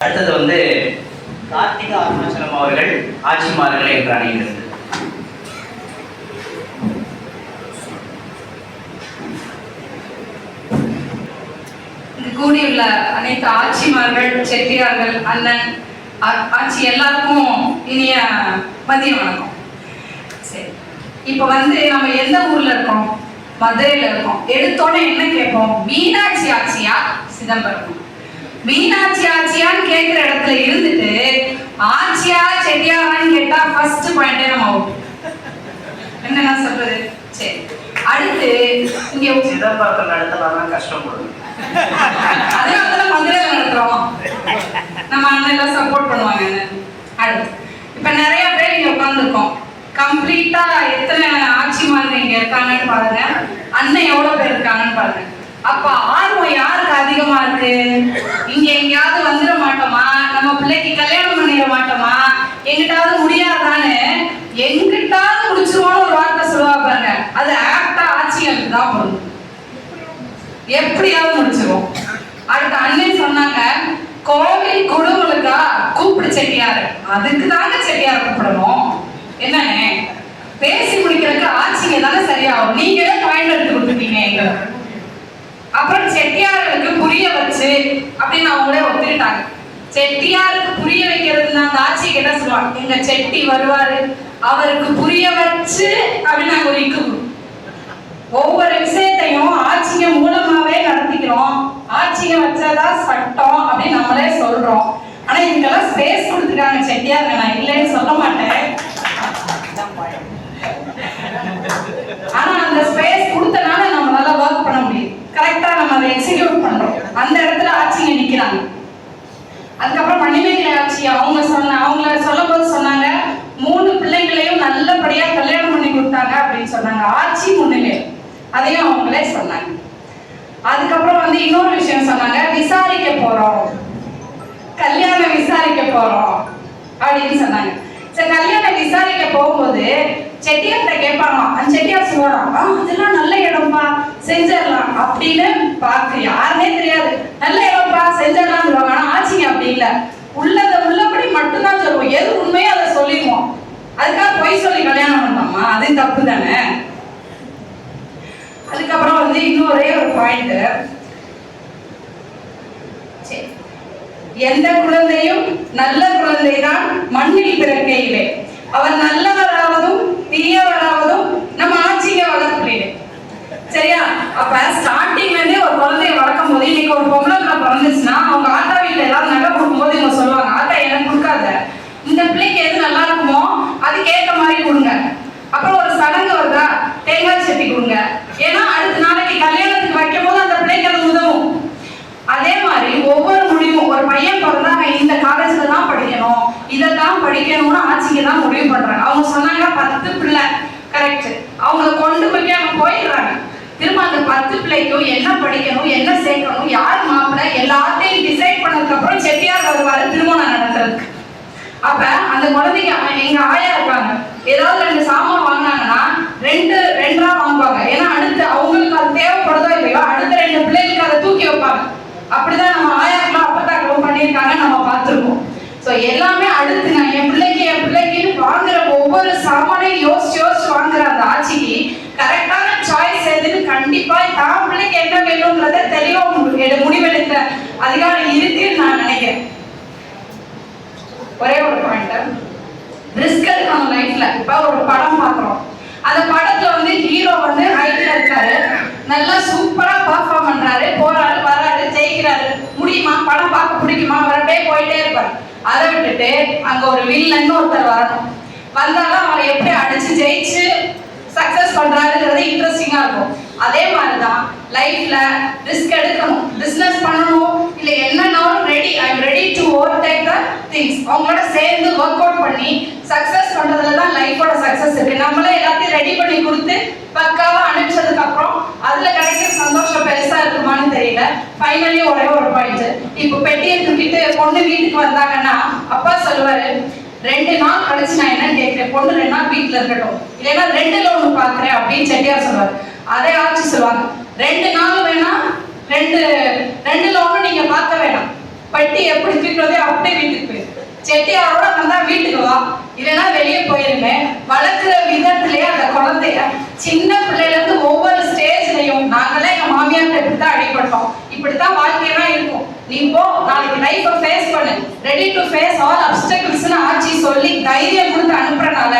அடுத்தது வந்து கார்த்திகா அருணாச்சலம் அவர்கள் ஆட்சிமார்கள் என்ற அணியிலிருந்து கூடியுள்ள அனைத்து ஆட்சிமார்கள் செட்டியார்கள் அண்ணன் ஆட்சி எல்லாருக்கும் இனிய மதிய வணக்கம். சரி. இப்போ வந்து நம்ம எந்த ஊர்ல இருக்கோம்? மதுரையில இருக்கோம். எடுத்தோன்னே என்ன கேட்போம்? மீனாட்சி ஆட்சியா சிதம்பரம்? மீனாட்சி ஆட்சியான்னு கேட்குற இடத்துல இருந்துட்டு ஆட்சியா செட்டியாரான்னு கேட்டா ஃபர்ஸ்ட் பாயிண்டே நம்ம அவுட் என்ன நான் சொல்றது? சரி. அடுத்து இங்க சிதம்பரத்தில் நடத்தலாம் கஷ்டப்படும் அதனால மதுரையில் நடத்துறோம். நம்ம அண்ணன் எல்லாம் சப்போர்ட் பண்ணுவாங்க. அடுத்து இப்ப நிறைய பேர் இங்க உட்காந்துருக்கோம் கம்ப்ளீட்டா எத்தனை ஆட்சிமார்கள் இங்க இருக்காங்கன்னு பாருங்க. அண்ணன் எவ்வளவு பேர் இருக்காங்கன்னு பாருங்க. அப்ப அதிகமா இங்க எங்கேயாவது வந்துட மாட்டோமா? நம்ம பிள்ளைக்கு கல்யாணம் பண்ணிட மாட்டோமா? எங்கிட்டாவது முடியாதான்னு எங்கிட்டாவது முடிச்சிருவோம்னு ஒரு வார்த்தை சொல்லுவா பாருங்க. அது ஆப்டா ஆட்சிகளுக்கு தான் பொருள் எப்படியாவது முடிச்சிருவோம். அடுத்த அண்ணன் சொன்னாங்க கோவில் குழுவுகளுக்கா கூப்பிடு செட்டியாரு. அதுக்கு தாங்க செட்டியார் கூப்பிடணும். என்னன்னு பேசி முடிக்கிறதுக்கு ஆட்சிங்க தானே சரியாகும். நீங்களே பாயிண்ட் எடுத்து கொடுத்துட்டீங்க எங்களுக்கு. அப்புறம் செட்டியாருக்கு புரிய வச்சு அப்படின்னு அவங்களே ஒத்துக்கிட்டாங்க. செட்டியாருக்கு புரிய வைக்கிறதுனா அந்த ஆட்சிக்கு என்ன சொல்லுவாங்க? எங்க செட்டி வருவாரு அவருக்கு புரிய வச்சு அப்படின்னு நாங்க ஒரு இக்கு ஒவ்வொரு விஷயத்தையும் ஆட்சிங்க மூலமாவே நடத்திக்கிறோம். ஆட்சிங்க வச்சாதான் சட்டம் அப்படின்னு நம்மளே சொல்றோம். ஆனா இதுக்கெல்லாம் ஸ்பேஸ் கொடுத்துருக்காங்க செட்டியாருங்க நான் இல்லைன்னு சொல்ல மாட்டேன் ஆனா அந்த ஸ்பேஸ் கொடுத்தனால நம்மளால ஒர்க் பண்ண முடியும் கரெக்டா நம்ம எக்ஸிக்யூட் பண்றோம். அந்த இடத்துல ஆட்சிங்க நிக்கிறாங்க. அதுக்கப்புறம் மணிமேகலை ஆட்சி அவங்க சொன்ன அவங்கள சொல்லும் போது சொன்னாங்க மூணு பிள்ளைங்களையும் நல்லபடியா கல்யாணம் பண்ணி கொடுத்தாங்க அப்படின்னு சொன்னாங்க. ஆட்சி முன்னிலை அதையும் அவங்களே சொன்னாங்க. அதுக்கப்புறம் வந்து இன்னொரு விஷயம் சொன்னாங்க விசாரிக்க போறோம். கல்யாணம் விசாரிக்க போறோம். அப்படின்னு சொன்னாங்க. சரி கல்யாணம் விசாரிக்க போகும்போது செட்டியார்கிட்ட கேட்பாங்க அந்த செட்டியார் சொல்லுவாராம் "ஆ, அதெல்லாம் நல்ல இடம்பா. செஞ்சிடலாம் அப்படின்னு பார்க்க யாருமே தெரியாது. நல்ல இவன்பா செஞ்சிடலாம் சொல்லுவாங்க. ஆனா ஆட்சிங்க அப்படி இல்ல. உள்ளத உள்ளபடி மட்டும்தான் சொல்லுவோம். எது உண்மையோ அதை சொல்லிடுவோம். அதுக்காக பொய் சொல்லி கல்யாணம் பண்ணோமா? அது தப்பு தானே? அதுக்கப்புறம் வந்து இன்னும் ஒரே ஒரு பாயிண்ட் சரி எந்த குழந்தையும் நல்ல குழந்தைதான் மண்ணில் பிறக்கையிலே. அவர் நல்லவராவதும் தீயவராவதும் சரியா? அப்ப ஸ்டார்டிங்ல இருந்தே ஒரு குழந்தைய வளர்க்கும் போது இன்னைக்கு ஒரு பொம்பளை பிள்ளை பிறந்துச்சுன்னா அவங்க ஆத்தா வீட்டுல ஏதாவது கொடுக்கும் கொடுக்கும்போது இவங்க சொல்லுவாங்க ஆத்தா எனக்கு கொடுக்காத. இந்த பிள்ளைக்கு எது நல்லா இருக்குமோ அதுக்கு ஏற்ற மாதிரி கொடுங்க. அப்புறம் ஒரு சடங்கு வருதா? தேங்காய் சட்டி கொடுங்க. ஏன்னா அடுத்த நாளைக்கு கல்யாணத்துக்கு வைக்கும் போது அந்த பிள்ளைக்கு அது உதவும். அதே மாதிரி ஒவ்வொரு முடிவும் ஒரு பையன் பிறந்தா இந்த காலேஜ்ல தான் படிக்கணும் இதை தான் படிக்கணும்னு ஆட்சிக்கு தான் முடிவு பண்றாங்க. அவங்க சொன்னாங்க பத்து பிள்ளை. கரெக்ட் அவங்கள கொண்டு போய் அவங்க போயிடுறாங்க. திரும்ப அந்த பத்து பிள்ளைக்கும் என்ன படிக்கணும் என்ன சேர்க்கணும் யார் மாப்பிள்ளை எல்லாத்தையும் டிசைட் பண்ணதுக்கு அப்புறம் செட்டியார் வருவாரு திருமணம் நடத்துறதுக்கு. அப்ப அந்த குழந்தைங்க எங்க ஆயா இருக்காங்க. ஏதாவது ரெண்டு சாமான் வாங்கினாங்கன்னா ரெண்டு ரெண்டா வாங்குவாங்க. ஏன்னா அடுத்து அவங்களுக்கு அது தேவைப்படுதோ இல்லையோ அடுத்த ரெண்டு பிள்ளைகளுக்கு அதை தூக்கி வைப்பாங்க. அப்படிதான் நம்ம ஆயாக்கெல்லாம் அப்பத்தாக்களும் பண்ணியிருக்காங்க நம்ம பார்த்துருக்கோம். ஸோ எல்லாமே அடுத்து நான் என் பிள்ளைக்கு என் பிள்ளைக்கு வாங்குற ஒவ்வொரு சாமானையும் யோசிச்சு யோசிச்சு வாங்குற அந்த ஆட்சிக்கு கரெக்டான சாய்ஸ் எதுன்னு கண்டிப்பா தான் பிள்ளைக்கு என்ன வேணும்ன்றத தெளிவா மு- எடு- முடிவெடுக்க அதிகாரம் இருக்குன்னு நான் நினைக்கிறேன். ஒரே ஒரு பாயிண்ட் ரிஸ்க் எடுக்கணும் லைஃப்ல இப்ப ஒரு படம் பார்க்குறோம். அந்த படத்துல வந்து ஹீரோ வந்து ஹைட்ல இருக்காரு. நல்லா சூப்பரா பர்ஃபார்ம் பண்றாரு. போறாரு வராரு ஜெயிக்கிறாரு. முடியுமா? படம் பார்க்க பிடிக்குமா? வரட்டே போயிட்டே இருப்பாரு. அதை விட்டுட்டு அங்க ஒரு வில்லன்னு ஒருத்தர் வரணும். வந்தாலும் அவரை எப்படி அடிச்சு ஜெயிச்சு சக்சஸ் பண்றாருங்கிறது இன்ட்ரெஸ்டிங்கா இருக்கும். அதே மாதிரி தான் லைஃப்ல ரிஸ்க் எடுக்கணும் பிசினஸ் பண்ணணும் இல்ல என்னன்னாலும் ready I'm ready to overtake the things அவங்களோட சேர்ந்து ஒர்க் அவுட் பண்ணி சக்சஸ் பண்றதுல தான் லைஃபோட சக்சஸ் இருக்கு. நம்மளே எல்லாத்தையும் ரெடி பண்ணி கொடுத்து பக்காவா அனுப்பிச்சதுக்கு அப்புறம் அதுல கிடைக்கிற சந்தோஷம் பெருசா இருக்குமான்னு தெரியல. ஃபைனலி ஒரே ஒரு பாயிண்ட் இப்போ பெட்டியை தூக்கிட்டு பொண்ணு வீட்டுக்கு வந்தாங்கன்னா அப்பா சொல்லுவாரு ரெண்டு நாள் கழிச்சு நான் என்ன கேட்கிறேன்? பொண்ணு ரெண்டு நாள் வீட்டுல இருக்கட்டும். இல்லைன்னா ரெண்டுல ஒண்ணு பாக்குறேன் அப்படின்னு செட்டியார் சொல்லுவாரு அதே ஆட்சி சொல்லுவாங்க ரெண்டு நாள் வேணா ரெண்டு ரெண்டுல ஒண்ணு நீங்க பார்க்க வேணாம். பட்டி எப்படி தூக்கிறதே அப்படியே வீட்டுக்கு போயிரு. செட்டியாரோட வந்தா வீட்டுக்கு வா. இல்லைன்னா வெளியே போயிருங்க. வளர்க்குற விதத்திலேயே அந்த குழந்தைய சின்ன பிள்ளையில இருந்து ஒவ்வொரு ஸ்டேஜ்லயும் நாங்களாம் எங்க மாமியார்கிட்ட இப்படித்தான் அடிபட்டோம். இப்படித்தான் வாழ்க்கையெல்லாம் நீ போ நாளைக்கு லைஃபை ஃபேஸ் பண்ணு. ரெடி டு ஃபேஸ் ஆல் அப்டக்கிள்ஸ்னு ஆட்சி சொல்லி தைரியம் கொடுத்து அனுப்புறனால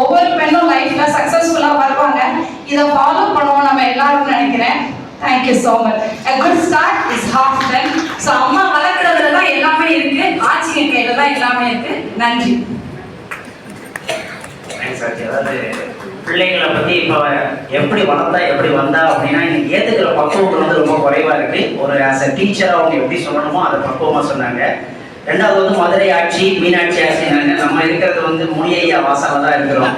ஒவ்வொரு பெண்ணும் லைஃப்ல சக்சஸ்ஃபுல்லா வருவாங்க. இதை ஃபாலோ பண்ணுவோம் நம்ம எல்லாரும் நினைக்கிறேன். Thank you so much a good start is half done. So அம்மா வளர்க்குறதுல தான் எல்லாமே இருக்கு. ஆட்சிங்க கையில தான் எல்லாமே இருக்கு. நன்றி. அதாவது பிள்ளைங்களை பற்றி இப்போ எப்படி வளர்ந்தா எப்படி வந்தா அப்படின்னா இன்னைக்கு ஏத்துக்கிற பக்குவங்கள் வந்து ஒரு ஆஸ் அ டீச்சராக அவங்க எப்படி சொல்லணுமோ அதை பக்குவமாக சொன்னாங்க. ரெண்டாவது வந்து மதுரை ஆட்சி மீனாட்சி ஆட்சினாங்க நம்ம இருக்கிறது வந்து முனியையா வாசல்ல தான் இருக்கிறோம்.